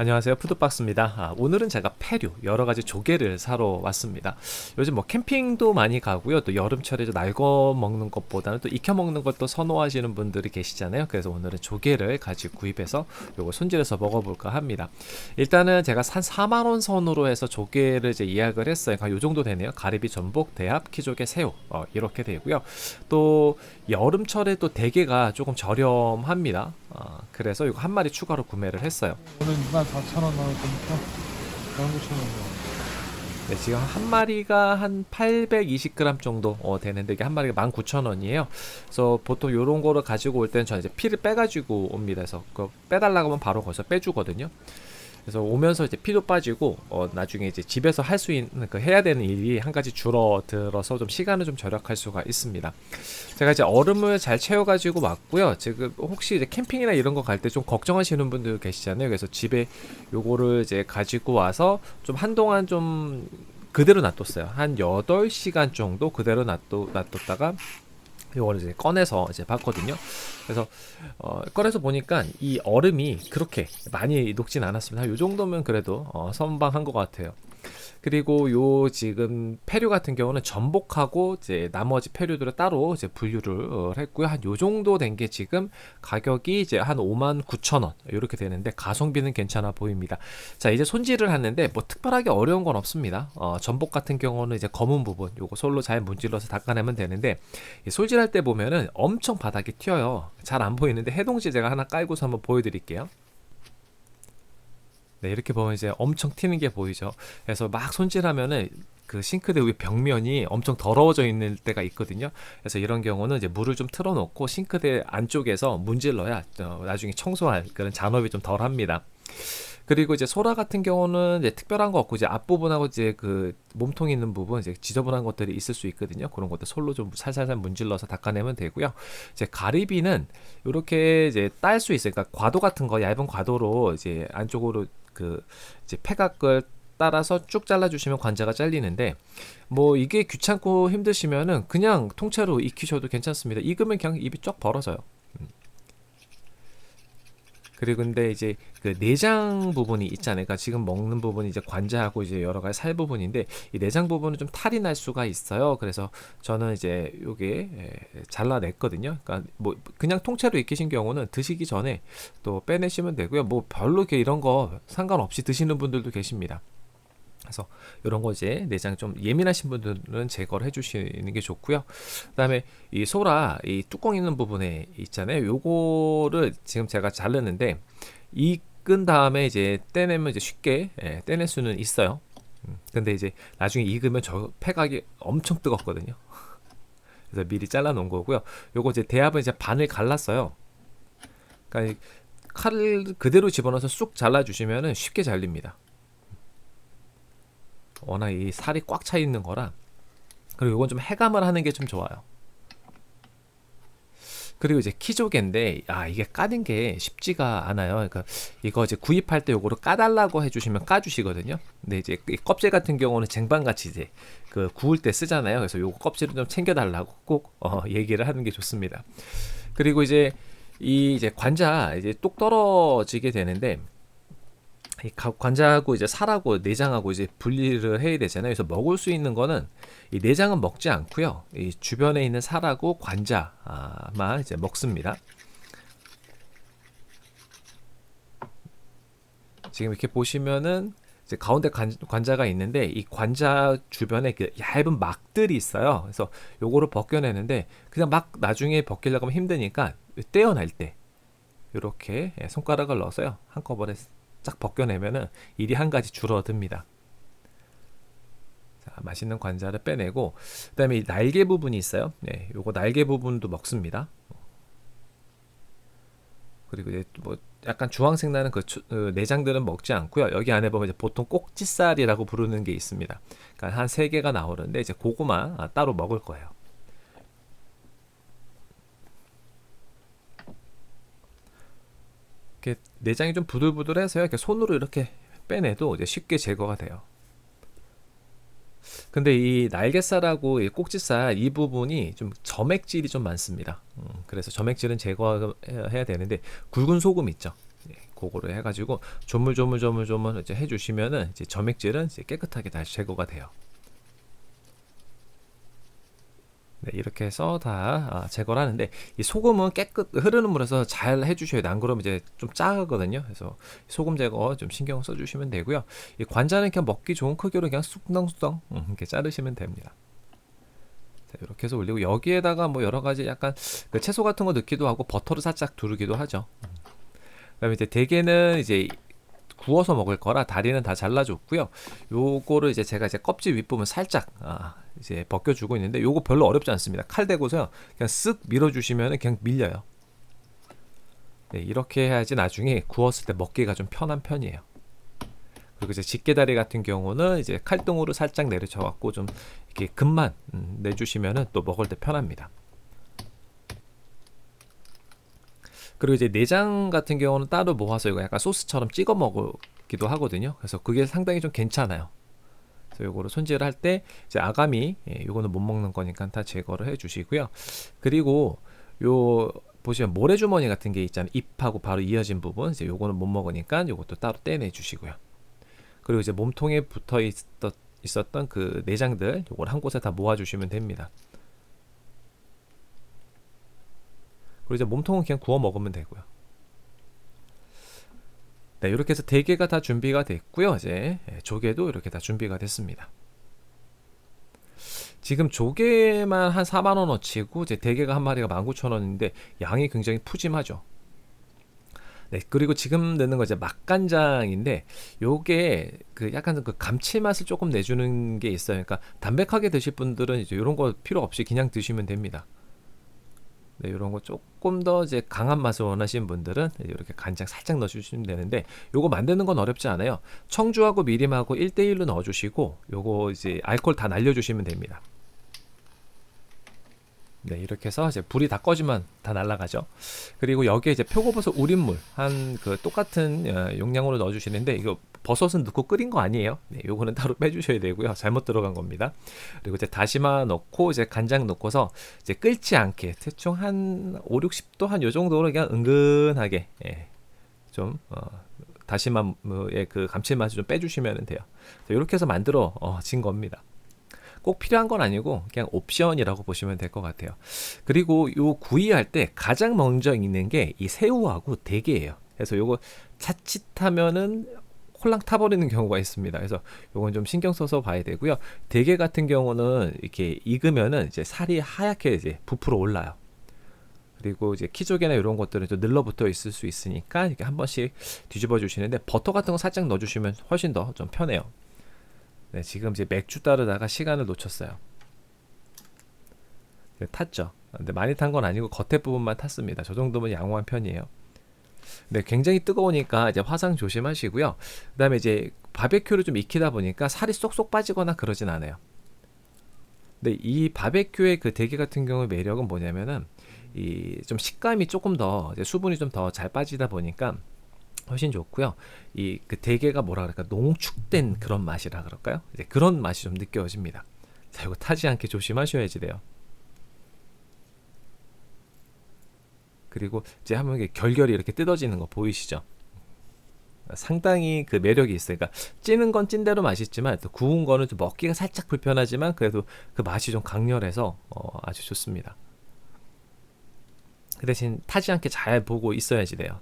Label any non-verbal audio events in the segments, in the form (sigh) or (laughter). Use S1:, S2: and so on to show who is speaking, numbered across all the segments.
S1: 안녕하세요. 푸드박스입니다. 아, 오늘은 제가 폐류 여러가지 조개를 사러 왔습니다. 요즘 뭐 캠핑도 많이 가고요. 또 여름철에 날거 먹는 것보다는 또 익혀 먹는 것도 선호하시는 분들이 계시잖아요. 그래서 오늘은 조개를 가지고 구입해서 요거 손질해서 먹어볼까 합니다. 일단은 제가 한 4만원 선으로 해서 조개를 이제 예약을 했어요. 요 정도 되네요. 가리비 전복 대합 키조개 새우. 어, 이렇게 되고요. 또 여름철에 또 대게가 조금 저렴합니다 어, 그래서 이거 한 마리 추가로 구매를 했어요
S2: 오늘 24,000원 나올 거니까 19,000원
S1: 네, 지금 한 마리가 한 820g 정도 어, 되는데 이게 한 마리가 19,000원이에요. 그래서 보통 이런 거를 가지고 올 때는 저는 이제 피를 빼가지고 옵니다. 그래서 그 빼달라고 하면 바로 거기서 빼주거든요. 그래서 오면서 이제 피도 빠지고 어 나중에 이제 집에서 할 수 있는 그 해야 되는 일이 한 가지 줄어들어서 좀 시간을 좀 절약할 수가 있습니다. 제가 이제 얼음을 잘 채워가지고 왔고요. 지금 혹시 이제 캠핑이나 이런 거 갈 때 좀 걱정하시는 분들 계시잖아요. 그래서 집에 요거를 이제 가지고 와서 좀 한동안 좀 그대로 놔뒀어요. 한 8시간 정도 그대로 놔뒀, 놔뒀다가 이거를 이제 꺼내서 이제 봤거든요. 그래서 어, 꺼내서 보니까 이 얼음이 그렇게 많이 녹진 않았습니다. 이 정도면 그래도 어, 선방한 것 같아요. 그리고 요 지금 폐류 같은 경우는 전복하고 이제 나머지 폐류들을 따로 이제 분류를 어, 했고요. 한 요 정도 된 게 지금 가격이 이제 한 5만 9천 원 이렇게 되는데 가성비는 괜찮아 보입니다. 자 이제 손질을 하는데 뭐 특별하게 어려운 건 없습니다. 어, 전복 같은 경우는 이제 검은 부분 요거 솔로 잘 문질러서 닦아내면 되는데 손질할 때 보면은 엄청 바닥이 튀어요. 잘 안 보이는데 해동지 제가 하나 깔고서 한번 보여드릴게요. 네, 이렇게 보면 이제 엄청 튀는 게 보이죠. 그래서 막 손질하면은 그 싱크대 위 벽면이 엄청 더러워져 있는 때가 있거든요. 그래서 이런 경우는 이제 물을 좀 틀어놓고 싱크대 안쪽에서 문질러야 어, 나중에 청소할 그런 잔업이 좀 덜합니다. 그리고 이제 소라 같은 경우는 이제 특별한 거 없고 이제 앞부분하고 이제 그 몸통 있는 부분 이제 지저분한 것들이 있을 수 있거든요. 그런 것들 솔로 좀 살살살 문질러서 닦아내면 되고요. 이제 가리비는 이렇게 이제 딸 수 있어요. 그러니까 과도 같은 거 얇은 과도로 이제 안쪽으로 그 이제 폐각을 따라서 쭉 잘라주시면 관자가 잘리는데 뭐 이게 귀찮고 힘드시면은 그냥 통째로 익히셔도 괜찮습니다. 익으면 그냥 입이 쫙 벌어져요. 그리고 근데 이제 그 내장 부분이 있잖아요. 그러니까 지금 먹는 부분이 이제 관자하고 이제 여러 가지 살 부분인데 이 내장 부분은 좀 탈이 날 수가 있어요. 그래서 저는 이제 요게 예, 잘라냈거든요. 그러니까 뭐 그냥 통째로 익히신 경우는 드시기 전에 또 빼내시면 되고요. 뭐 별로 이런 거 상관없이 드시는 분들도 계십니다. 그래서 이런 거 이제 내장 좀 예민하신 분들은 제거를 해주시는 게 좋고요. 그다음에 이 소라 이 뚜껑 있는 부분에 있잖아요. 요거를 지금 제가 자르는데 익은 다음에 이제 떼내면 이제 쉽게 예, 떼낼 수는 있어요. 음, 근데 이제 나중에 익으면 저 폐각이 엄청 뜨겁거든요. 그래서 미리 잘라 놓은 거고요. 요거 이제 대합은 이제 반을 갈랐어요. 그러니까 칼을 그대로 집어넣어서 쑥 잘라 주시면은 쉽게 잘립니다. 워낙 이 살이 꽉 차 있는 거라 그리고 이건 좀 해감을 하는 게 좀 좋아요. 그리고 이제 키조개인데 아 이게 까는 게 쉽지가 않아요. 그러니까 이거 이제 구입할 때 요거를 까달라고 해주시면 까주시거든요. 근데 이제 이 껍질 같은 경우는 쟁반같이 이제 그 구울 때 쓰잖아요. 그래서 요거 껍질을 좀 챙겨달라고 꼭 어, 얘기를 하는 게 좋습니다. 그리고 이제 이 이제 관자 이제 똑 떨어지게 되는데 이 관자하고 이제 살하고 내장하고 이제 분리를 해야 되잖아요. 그래서 먹을 수 있는 거는 이 내장은 먹지 않고요. 이 주변에 있는 살하고 관자만 이제 먹습니다. 지금 이렇게 보시면은 이제 가운데 관, 관자가 있는데 이 관자 주변에 그 얇은 막들이 있어요. 그래서 요거를 벗겨내는데 그냥 막 나중에 벗기려고 하면 힘드니까 떼어낼 때 이렇게 손가락을 넣어서요 한꺼번에 쫙 벗겨내면은 일이 한 가지 줄어듭니다. 자, 맛있는 관자를 빼내고 그다음에 이 날개 부분이 있어요. 네, 요거 날개 부분도 먹습니다. 그리고 이제 뭐 약간 주황색 나는 그, 그 내장들은 먹지 않고요. 여기 안에 보면 이제 보통 꼭지살이라고 부르는 게 있습니다. 그러니까 한 세 개가 나오는데 이제 고구마 아, 따로 먹을 거예요. 이렇게 내장이 좀 부들부들해서요. 이렇게 손으로 이렇게 빼내도 이제 쉽게 제거가 돼요. 근데 이 날개살하고 이 꼭지살 이 부분이 좀 점액질이 좀 많습니다. 음, 그래서 점액질은 제거해야 되는데 굵은 소금 있죠. 예, 그거를 해가지고 조물조물조물조물 이제 해주시면은 이제 점액질은 이제 깨끗하게 다시 제거가 돼요. 네, 이렇게 해서 다 아, 제거를 하는데 이 소금은 깨끗 흐르는 물에서 잘 해주셔야 돼. 안 그러면 이제 좀 짜거든요. 그래서 소금 제거 좀 신경 써주시면 되고요. 이 관자는 그냥 먹기 좋은 크기로 그냥 쑥덩쑥덩 음, 이렇게 자르시면 됩니다. 자, 이렇게 해서 올리고 여기에다가 뭐 여러 가지 약간 그 채소 같은 거 넣기도 하고 버터를 살짝 두르기도 하죠. 그다음에 이제 대게는 이제 구워서 먹을 거라 다리는 다 잘라줬고요. 요거를 이제 제가 이제 껍질 윗부분 살짝 아, 이제 벗겨주고 있는데 요거 별로 어렵지 않습니다. 칼 대고서요. 그냥 쓱 밀어주시면 그냥 밀려요. 네, 이렇게 해야지 나중에 구웠을 때 먹기가 좀 편한 편이에요. 그리고 이제 집게다리 같은 경우는 이제 칼등으로 살짝 내려쳐갖고 좀 이렇게 금만 음, 내주시면은 또 먹을 때 편합니다. 그리고 이제 내장 같은 경우는 따로 모아서 이거 약간 소스처럼 찍어 먹기도 하거든요. 그래서 그게 상당히 좀 괜찮아요. 그래서 요거를 손질을 할때 이제 아가미 예, 요거는 못 먹는 거니까 다 제거를 해 주시고요. 그리고 요 보시면 모래주머니 같은 게 있잖아요. 잎하고 바로 이어진 부분 이제 요거는 못 먹으니까 요것도 따로 떼내 주시고요. 그리고 이제 몸통에 붙어 있었던 그 내장들 요걸 한 곳에 다 모아 주시면 됩니다. 그리고 이제 몸통은 그냥 구워 먹으면 되고요. 네, 이렇게 해서 대게가 다 준비가 됐고요. 이제 예, 조개도 이렇게 다 준비가 됐습니다. 지금 조개만 한 4만 원어치고 이제 대게가 한 마리가 19,000원인데 양이 굉장히 푸짐하죠. 네, 그리고 지금 넣는 거 이제 맛간장인데 요게 그 약간 그 감칠맛을 조금 내주는 게 있어요. 그러니까 담백하게 드실 분들은 이제 이런 거 필요 없이 그냥 드시면 됩니다. 네, 이런 거 조금 더 이제 강한 맛을 원하시는 분들은 이렇게 간장 살짝 넣어주시면 되는데 요거 만드는 건 어렵지 않아요. 청주하고 미림하고 1대1로 넣어주시고 요거 이제 알코올 다 날려주시면 됩니다. 네, 이렇게 해서 이제 불이 다 꺼지면 다 날아가죠. 그리고 여기에 이제 표고버섯 우린물 한 그 똑같은 어, 용량으로 넣어주시는데 이거 버섯은 넣고 끓인 거 아니에요. 네, 요거는 따로 빼주셔야 되고요. 잘못 들어간 겁니다. 그리고 이제 다시마 넣고 이제 간장 넣고서 이제 끓지 않게 대충 한 5, 60도 한 요 정도로 그냥 은근하게 예, 좀 어, 다시마의 그 감칠맛을 좀 빼주시면 돼요. 이렇게 해서 만들어 어, 진 겁니다. 꼭 필요한 건 아니고 그냥 옵션이라고 보시면 될 것 같아요. 그리고 요 구이할 때 가장 먼저 있는 게 이 새우하고 대게예요. 그래서 요거 자칫하면은 홀랑 타버리는 경우가 있습니다. 그래서 요건 좀 신경 써서 봐야 되고요. 대게 같은 경우는 이렇게 익으면은 이제 살이 하얗게 이제 부풀어 올라요. 그리고 이제 키조개나 이런 것들은 좀 늘러붙어 있을 수 있으니까 이렇게 한 번씩 뒤집어 주시는데 버터 같은 거 살짝 넣어주시면 훨씬 더 좀 편해요. 네, 지금 이제 맥주 따르다가 시간을 놓쳤어요. 네, 탔죠. 근데 많이 탄 건 아니고 겉에 부분만 탔습니다. 저 정도면 양호한 편이에요. 네, 굉장히 뜨거우니까 이제 화상 조심하시고요. 그다음에 이제 바베큐를 좀 익히다 보니까 살이 쏙쏙 빠지거나 그러진 않아요. 근데 이 바베큐의 그 대게 같은 경우의 매력은 뭐냐면은 이 좀 식감이 조금 더 수분이 좀 더 잘 빠지다 보니까 훨씬 좋고요. 이 그 대게가 뭐라 그럴까 농축된 그런 맛이라 그럴까요? 이제 그런 맛이 좀 느껴집니다. 자, 이거 타지 않게 조심하셔야지 돼요. 그리고 이제 한번 이게 결결이 이렇게 뜯어지는 거 보이시죠? 상당히 그 매력이 있어요. 그러니까 찌는 건 찐대로 맛있지만 또 구운 거는 좀 먹기가 살짝 불편하지만 그래도 그 맛이 좀 강렬해서 어, 아주 좋습니다. 그 대신 타지 않게 잘 보고 있어야지 돼요.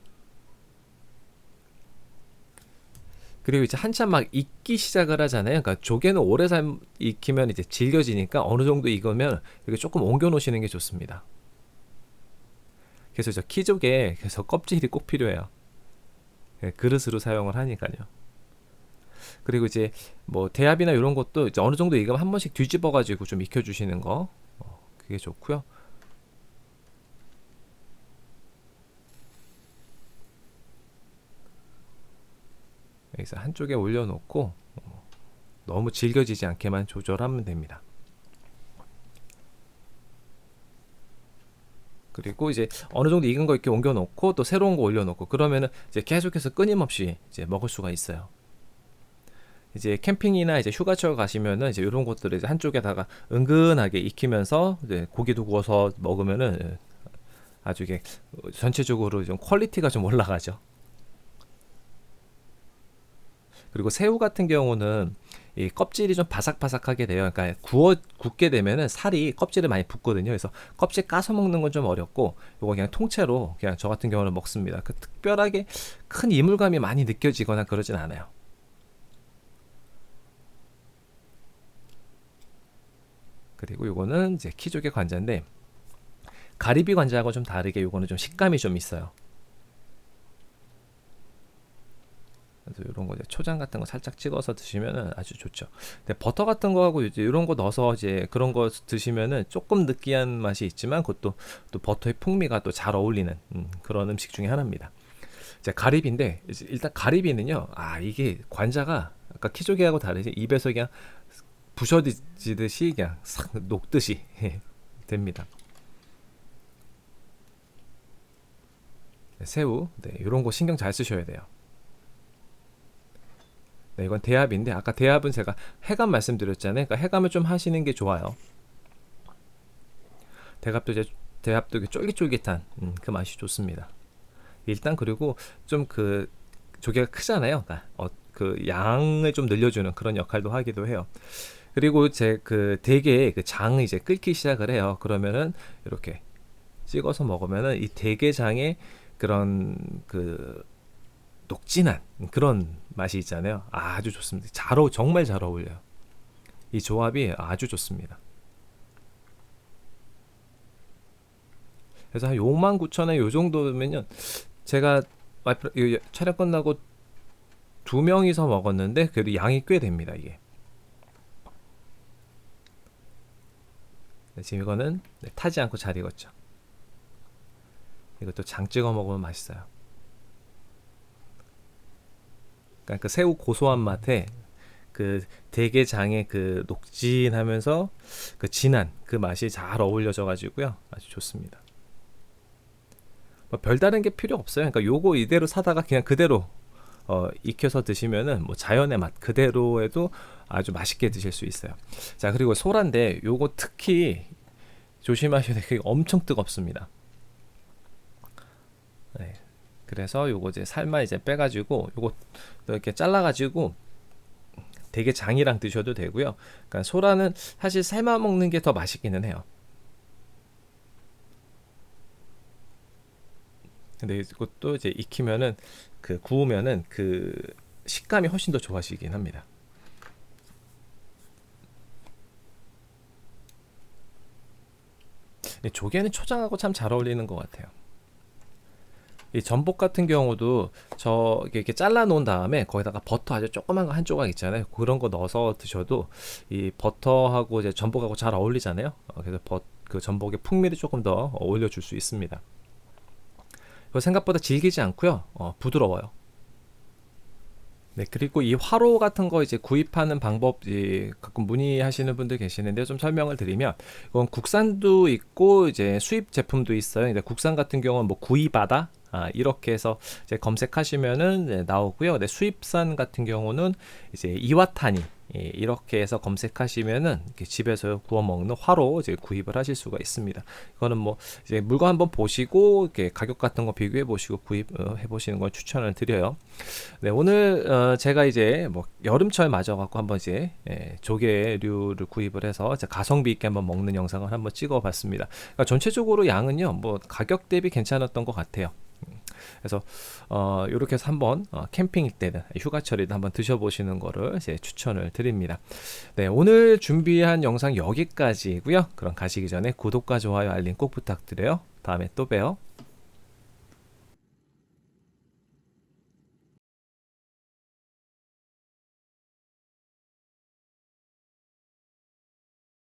S1: 그리고 이제 한참 막 익기 시작을 하잖아요. 그러니까 조개는 오래 삶 익히면 이제 질겨지니까 어느 정도 익으면 이렇게 조금 옮겨 놓으시는 게 좋습니다. 그래서 저 키조개 그래서 껍질이 꼭 필요해요. 예, 그릇으로 사용을 하니까요. 그리고 이제 뭐 대합이나 이런 것도 이제 어느 정도 익으면 한 번씩 뒤집어 가지고 좀 익혀 주시는 거 어, 그게 좋고요. 여기서 한쪽에 올려놓고 어, 너무 질겨지지 않게만 조절하면 됩니다. 그리고 이제 어느 정도 익은 거 이렇게 옮겨놓고 또 새로운 거 올려놓고 그러면은 이제 계속해서 끊임없이 이제 먹을 수가 있어요. 이제 캠핑이나 이제 휴가철 가시면은 이제 이런 것들을 이제 한쪽에다가 은근하게 익히면서 이제 고기도 구워서 먹으면은 예, 아주 이게 전체적으로 좀 퀄리티가 좀 올라가죠. 그리고 새우 같은 경우는 이 껍질이 좀 바삭바삭하게 돼요. 그러니까 구워 굽게 되면은 살이 껍질에 많이 붙거든요. 그래서 껍질 까서 먹는 건 좀 어렵고 요거 그냥 통째로 그냥 저 같은 경우는 먹습니다. 그 특별하게 큰 이물감이 많이 느껴지거나 그러진 않아요. 그리고 요거는 이제 키조개 관자인데 가리비 관자하고 좀 다르게 요거는 좀 식감이 좀 있어요. 그래서 이런 거 이제 초장 같은 거 살짝 찍어서 드시면은 아주 좋죠. 근데 버터 같은 거하고 이제 이런 거 넣어서 이제 그런 거 드시면은 조금 느끼한 맛이 있지만 그것도 또 버터의 풍미가 또 잘 어울리는 음, 그런 음식 중에 하나입니다. 이제 가리비인데 일단 가리비는요. 아 이게 관자가 아까 키조개하고 다르지 입에서 그냥 부셔지듯이 그냥 싹 녹듯이 (laughs) 됩니다. 네, 새우, 네, 이런 거 신경 잘 쓰셔야 돼요. 네, 이건 대합인데 아까 대합은 제가 해감 말씀드렸잖아요. 그러니까 해감을 좀 하시는 게 좋아요. 대합도 이제 대합도 쫄깃쫄깃한 음, 그 맛이 좋습니다. 일단 그리고 좀 그 조개가 크잖아요. 그러니까 어, 그 양을 좀 늘려주는 그런 역할도 하기도 해요. 그리고 제 그 대게의 그 장이 이제 끓기 시작을 해요. 그러면은 이렇게 찍어서 먹으면은 이 대게장의 그런 그 녹진한 그런 맛이 있잖아요. 아주 좋습니다. 잘 어우 정말 잘 어울려요. 이 조합이 아주 좋습니다. 그래서 한 5만 9천 원요 정도면요. 제가 와이프 촬영 끝나고 두 명이서 먹었는데 그래도 양이 꽤 됩니다 이게. 네, 지금 이거는 네, 타지 않고 잘 익었죠. 이것도 장 찍어 먹으면 맛있어요. 그러니까 그 새우 고소한 맛에 그 대게장의 그 녹진하면서 그 진한 그 맛이 잘 어울려져 가지고요. 아주 좋습니다. 뭐 별다른 게 필요 없어요. 그러니까 요거 이대로 사다가 그냥 그대로 어, 익혀서 드시면은 뭐 자연의 맛 그대로에도 아주 맛있게 드실 수 있어요. 자 그리고 소란데 요거 특히 조심하셔야 될 게 엄청 뜨겁습니다. 네. 그래서 요거 이제 살만 이제 빼가지고 요거 이렇게 잘라가지고 되게 장이랑 드셔도 되고요. 그러니까 소라는 사실 삶아 먹는 게 더 맛있기는 해요. 근데 이것도 이제 익히면은 그 구우면은 그 식감이 훨씬 더 좋아지긴 합니다. 이 조개는 초장하고 참 잘 어울리는 것 같아요. 이 전복 같은 경우도 저 이렇게 잘라 놓은 다음에 거기다가 버터 아주 조그만 거 한 조각 있잖아요. 그런 거 넣어서 드셔도 이 버터하고 이제 전복하고 잘 어울리잖아요. 어, 그래서 버, 그 전복의 풍미를 조금 더 올려줄 수 있습니다. 이거 생각보다 질기지 않고요. 어, 부드러워요. 네, 그리고 이 화로 같은 거 이제 구입하는 방법 이 가끔 문의하시는 분들 계시는데 좀 설명을 드리면 이건 국산도 있고 이제 수입 제품도 있어요. 근데 국산 같은 경우는 뭐 구이바다 아, 이렇게 해서 이제 검색하시면은 네, 나오고요. 네, 수입산 같은 경우는 이제 이와타니 예, 이렇게 해서 검색하시면은 집에서 구워 먹는 화로 이제 구입을 하실 수가 있습니다. 이거는 뭐 이제 물건 한번 보시고 이렇게 가격 같은 거 비교해 보시고 구입해 보시는 걸 추천을 드려요. 네, 오늘 어, 제가 이제 뭐 여름철 맞아 갖고 한번 이제 예, 조개류를 구입을 해서 가성비 있게 한번 먹는 영상을 한번 찍어 봤습니다. 그러니까 전체적으로 양은요. 뭐 가격 대비 괜찮았던 것 같아요. 그래서 어 이렇게 해서 한번 어, 캠핑일 때는 휴가철에도 한번 드셔보시는 거를 이제 추천을 드립니다. 네 오늘 준비한 영상 여기까지고요. 그럼 가시기 전에 구독과 좋아요 알림 꼭 부탁드려요. 다음에 또 봬요.